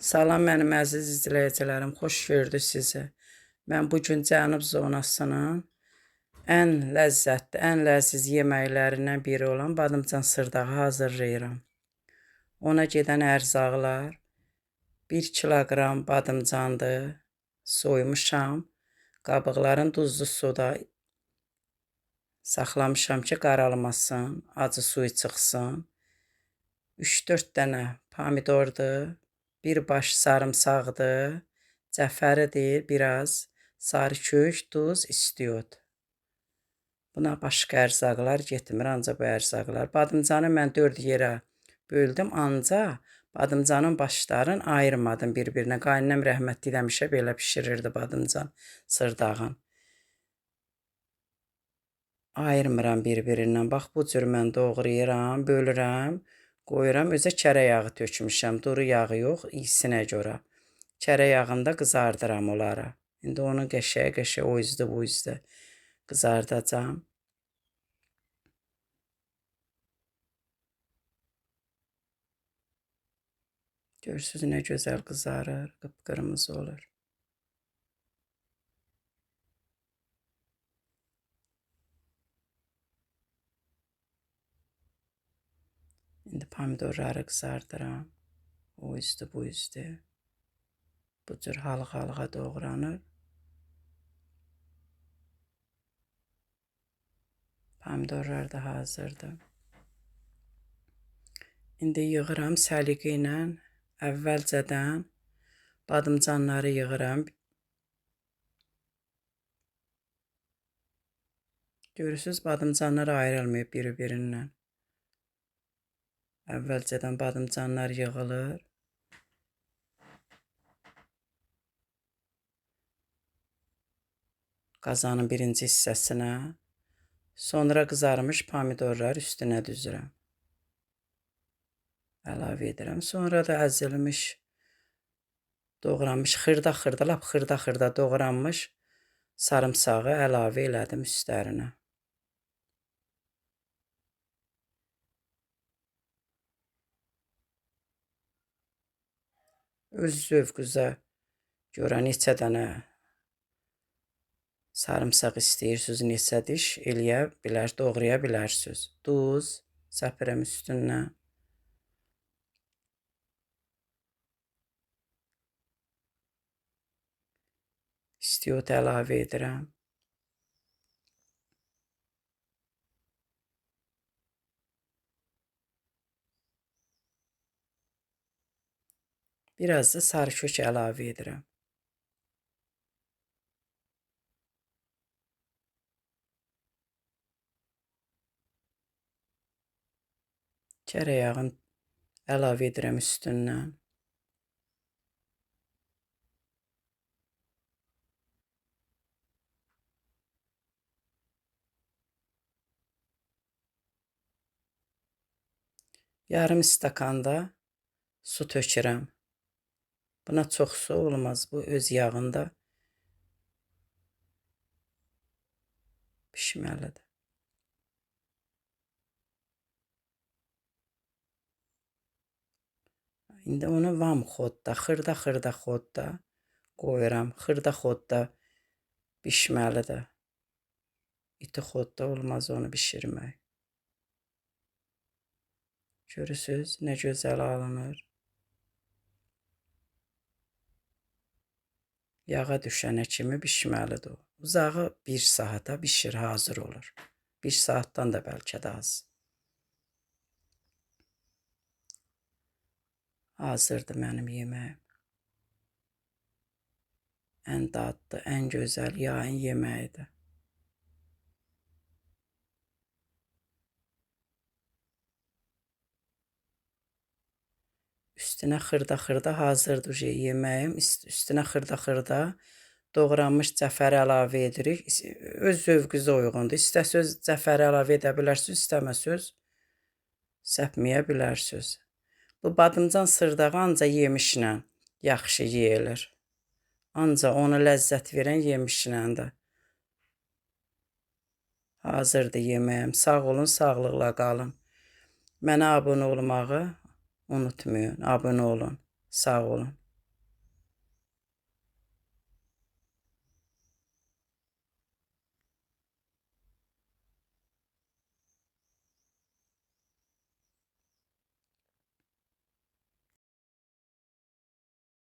Salam mənim əziz izləyicilərim, xoş gördük sizi. Mən bu gün Cənub zonasının ən ləzzətli, ən ləziz yeməklərindən biri olan badımcan sırdağı hazırlayıram. Ona gedən ərzaqlar 1 kiloqram badımcandır. Soymuşam. Qabıqların duzlu suda saxlamışam ki, qaralmasın, acı suyu çıxsın. 3-4 dənə pomidordur. Bir baş sarımsaqdır. Cəfəridir, biraz sarı kök, duz, istiot. Buna başqa ərzaqlar getmir, ancaq bu ərzaqlar. Badımcanı mən 4 yerə böldüm, ancaq badımcanın başlarını ayırmadım bir-birinə. Qaynanam rəhmətli həmişə belə bişirirdi badımcan sırdağın. Ayırmıram bir-birindən. Bax bu cür mən doğrayıram, bölürəm. Qoyuram, özə kərə yağı tökmüşəm, duru yağı yox, iyisinə görə. Kərə yağında qızardıram onları. İndi onu qəşəng-qəşəng o üzdə bu üzdə qızardacam. Görürsüz nə gözəl qızarır, qıpqırmızı olur. Pomidorları qızardıram. O üstü, bu üstü. Bu cür halqa-halqa doğranır. Pomidorlar da hazırdır. İndi yığıram səliqə ilə. Əvvəlcədən badımcanları yığıram. Görürsüz, badımcanlar ayrılmayıb bir-birindən. Əvvəlcədən badımcanlar yığılır. Qazanın birinci hissəsinə. Sonra qızarmış pomidorlar üstünə düzürəm. Əlavə edirəm. Sonra da əzilmiş doğranmış xırda-xırda, lap xırda-xırda doğranmış sarımsağı əlavə elədim üstlərinə. Öz zövqünüzə görə neçə dənə sarımsaq istəyirsiniz, neçə diş eləyə bilər, doğraya bilərsiniz. Duz səpirəm üstündən. İstiot əlavə edirəm. Biraz da sarı kök əlavə edirəm. Kərə yağını əlavə edirəm üstündən. Yarım stəkan da su tökürəm. Buna çox su olmaz. Bu öz yağında pişməlidir. İndi onu vam xodda, xırda-xırda xodda qoyuram. Xırda xodda bişməlidir. İti xodda olmaz onu bişirmək. Görürsüz nə gözəl alınır. Yağa düşənə kimi bişməlidir. Uzağı 1 saata bişir, hazır olur. 1 saatdan da bəlkə də az. Hazırdır mənim yeməyim. Ən dadlı, ən gözəl yayın yeməyidir. Üstünə xırda-xırda hazırdır yeməyim. Üstünə xırda-xırda doğranmış cəfər əlavə edirik. Öz zövqünüzə uyğundur. İstəsəz cəfər əlavə edə bilərsiniz, istəməsəz səpməyə bilərsiniz. Bu badımcan sırdağı ancaq yemişlə yaxşı yeyilir. Ancaq ona ləzzət verən yemişləndir. Hazırdır yeməyim. Sağ olun, sağlıqla qalın. Mənə abunə olmağı unutmayın. Abunə olun. Sağ olun.